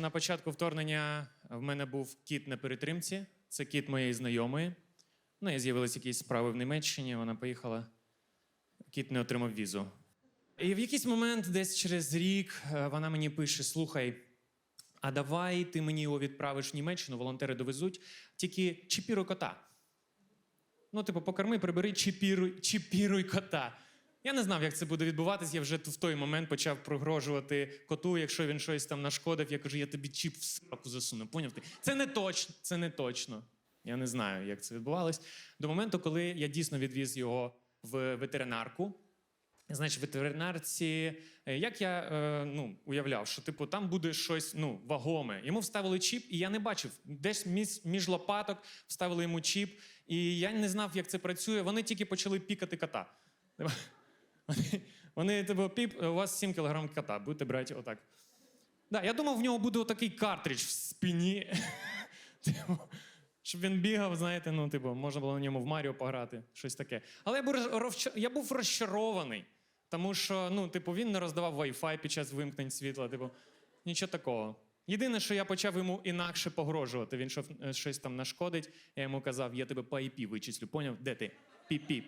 На початку вторгнення в мене був кіт на перетримці. Це кіт моєї знайомої. Ну, і з'явились якісь справи в Німеччині, вона поїхала. Кіт не отримав візу. І в якийсь момент, десь через рік, е, вона мені пише: слухай, а давай ти мені його відправиш в Німеччину, волонтери довезуть, тільки чіпіруй кота. Ну, типу, покорми, прибери, чіпіруй, чіпіруй кота. Я не знав, як це буде відбуватись. Я вже в той момент почав прогрожувати коту, якщо він щось там нашкодив. Я кажу, я тобі чіп в сраку засуну. Поняв ти? Це не точно, це не точно. Я не знаю, як це відбувалось. До моменту, коли я дійсно відвіз його в ветеринарку. Значить, ветеринарці, е, як я е, ну, уявляв, що типу там буде щось ну, вагоме. Йому вставили чіп, і я не бачив. Десь між, між лопаток вставили йому чіп, і я не знав, як це працює. Вони тільки почали пікати кота. Вони, типу, піп, у вас 7 кілограм кота, будете брати отак. Да, я думав, в нього буде отакий картридж в спині. Типу, щоб він бігав, знаєте, ну, типу, можна було на ньому в Маріо пограти, щось таке. Але я був, я був розчарований, тому що, ну, типу, він не роздавав Wi-Fi під час вимкнень світла. Типу, нічого такого. Єдине, що я почав йому інакше погрожувати. Він щось там нашкодить, я йому казав, я тебе по IP вичислю, поняв? Де ти? Піп-піп.